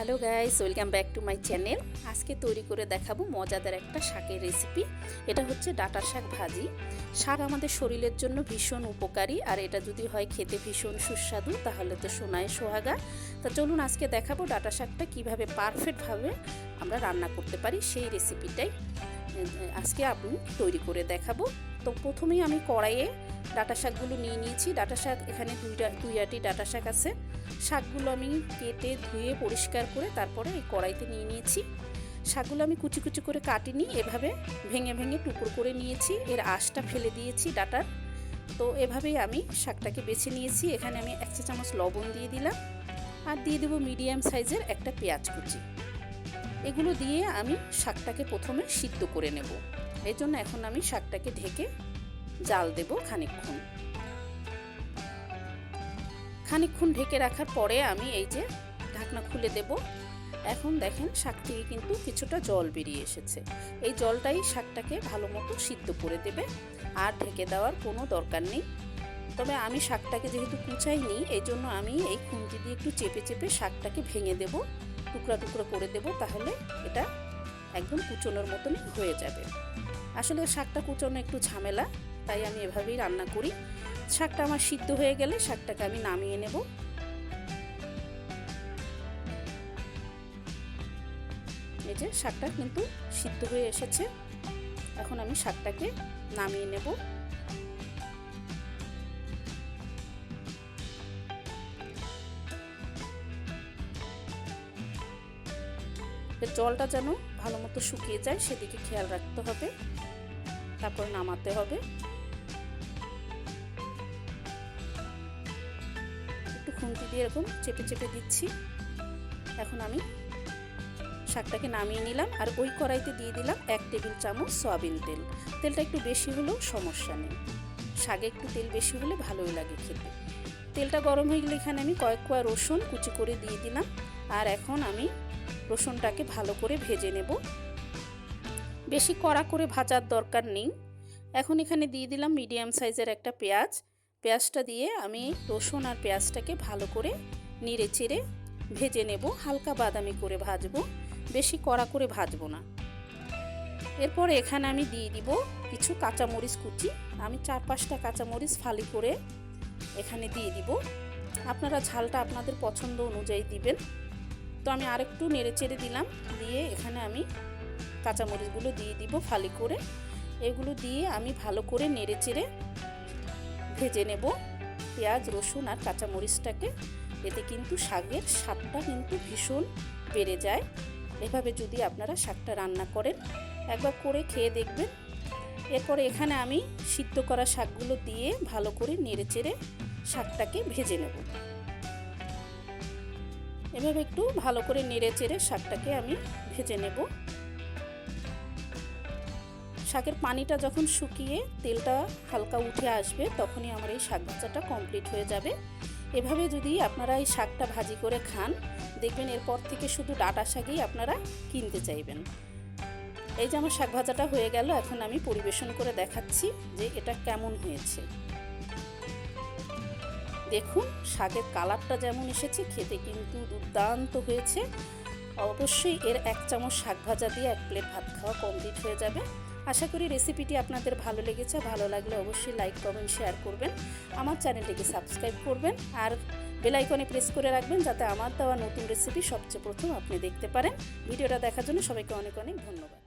Hello guys, welcome back to my channel. আজকে তৈরি করে দেখাবো মজাদার একটা শাকের রেসিপি। এটা হচ্ছে ডাটা শাক ভাজি। শাক আমাদের শরীরের জন্য ভীষণ উপকারী, আর এটা যদি হয় খেতে ভীষণ সুস্বাদু, তাহলে তো সোনায় সোহাগা। তা চলুন আজকে দেখাবো ডাটা শাকটা কীভাবে পারফেক্টভাবে আমরা রান্না করতে পারি সেই রেসিপিটাই আজকে আপনি তৈরি করে দেখাবো। তো প্রথমেই আমি কড়াইয়ে ডাটা শাকগুলো নিয়ে নিয়েছি। ডাটা শাক এখানে দুইটা দুই আটি ডাটা শাক আছে। শাকগুলো আমি কেটে ধুয়ে পরিষ্কার করে তারপরে এই কড়াইতে নিয়ে নিয়েছি। শাকগুলো আমি কুচি কুচি করে কাটিনি, এভাবে ভেঙে ভেঙে টুকরো করে নিয়েছি। এর আঁশটা ফেলে দিয়েছি ডাটার। তো এভাবেই আমি শাকটাকে বেছে নিয়েছি। এখানে আমি এক চা চামচ লবণ দিয়ে দিলাম আর দিয়ে দেবো মিডিয়াম সাইজের একটা পেঁয়াজ কুচি। এগুলো দিয়ে আমি শাকটাকে প্রথমে সিদ্ধ করে নেব। এই জন্য এখন আমি শাকটাকে ঢেকে জাল দেব খানিকক্ষণ। খানিকক্ষণ ঢেকে রাখার পরে আমি এই যে ঢাকনা খুলে দেব। এখন দেখেন শাক থেকে কিন্তু কিছুটা জল বেরিয়ে এসেছে। এই জলটাই শাকটাকে ভালো মতো সিদ্ধ করে দেবে আর ঢেকে দেওয়ার কোনো দরকার নেই। তবে আমি শাকটাকে যেহেতু কুচাইনি, এই জন্য আমি এই খুন্তি দিয়ে একটু চেপে চেপে শাকটাকে ভেঙে দেব। টুকরা টুকরো করে দেব তাহলে এটা একদম কুচোনোর মতনই হয়ে যাবে। আসলে শাকটা কুচোনো একটু ঝামেলা তাই আমি এভাবেই রান্না করি। শাকটা আমার সিদ্ধ হয়ে গেলে শাকটাকে আমি নামিয়ে নেব। এই যে শাকটা কিন্তু সিদ্ধ হয়ে এসেছে। এখন আমি শাকটাকে নামিয়ে নেব। জলটা যেন ভালো মতো শুকিয়ে যায়, সেদিকে খেয়াল রাখতে হবে। তারপর নামাতে হবে। খুন্তি দিয়ে এরকম চেপে চেপে দিচ্ছি। এখন আমি শাকটাকে নামিয়ে নিলাম আর ওই কড়াইতে দিয়ে দিলাম এক টেবিল চামচ সয়াবিন তেল। তেলটা একটু বেশি হলেও সমস্যা নেই। শাকে একটু তেল বেশি হলে ভালোই লাগে খেতে। তেলটা গরম হয়ে গেলে এখানে আমি কয়েক কোয়া রসুন কুচি করে দিয়ে দিলাম। আর এখন আমি রসুনটাকে ভালো করে ভেজে নেব। বেশি কড়া করে ভাজার দরকার নেই। এখন এখানে দিয়ে দিলাম মিডিয়াম সাইজের একটা পেঁয়াজ। পেঁয়াজটা দিয়ে আমি রসুন আর পেঁয়াজটাকে ভালো করে নিড়ে চেড়ে ভেজে নেব। হালকা বাদামি করে ভাজবো, বেশি কড়া করে ভাজবো না। এরপর এখানে আমি দিয়ে দিব কিছু কাঁচামরিচ কুচি। আমি চার পাঁচটা কাঁচামরিচ ফালি করে এখানে দিয়ে দিব। আপনারা ঝালটা আপনাদের পছন্দ অনুযায়ী দিবেন। তো আমি আরেকটু নেড়ে চেড়ে দিলাম। দিয়ে এখানে আমি কাঁচামরিচগুলো দিয়ে দিব ফালি করে। এগুলো দিয়ে আমি ভালো করে নেড়ে চেড়ে ভেজে নেব পেঁয়াজ, রসুন আর কাঁচামরিচটাকে। এতে কিন্তু শাকের স্বাদটা কিন্তু ভীষণ বেড়ে যায়। এভাবে যদি আপনারা শাকটা রান্না করেন, একবার করে খেয়ে দেখবেন। এরপরে এখানে আমি সিদ্ধ করা শাকগুলো দিয়ে ভালো করে নেড়ে চেড়ে শাকটাকে ভেজে নেব। এভাবে একটু ভালো করে নেড়ে চেড়ে শাকটাকে আমি ভেজে নেব। শাকের পানিটা যখন শুকিয়ে তেলটা হালকা উঠে আসবে, তখনই আমার এই শাক ভাজাটা কমপ্লিট হয়ে যাবে। এভাবে যদি আপনারা এই শাকটা ভাজি করে খান, দেখবেন এরপর থেকে শুধু ডাটা শাকই আপনারা কিনতে চাইবেন। এই যে আমার শাক ভাজাটা হয়ে গেল, এখন আমি পরিবেশন করে দেখাচ্ছি যে এটা কেমন হয়েছে। দেখুন, শাকের কালারটা যেমন এসেছে, খেতে কিন্তু দুর্দান্ত হয়েছে। অবশ্যই এর এক চামচ শাক ভাজা দিয়ে এক প্লেট ভাত খাওয়া কমপ্লিট হয়ে যাবে। আশা করি রেসিপিটি আপনাদের ভালো লেগেছে। ভালো লাগলে অবশ্যই লাইক কমেন্ট শেয়ার করবেন। আমার চ্যানেলটিকে সাবস্ক্রাইব করবেন। আর বেলাইকনে প্রেস করে রাখবেন যাতে আমার দেওয়া নতুন রেসিপি সবচেয়ে প্রথম আপনি দেখতে পারেন। ভিডিওটা দেখার জন্য সবাইকে অনেক অনেক ধন্যবাদ।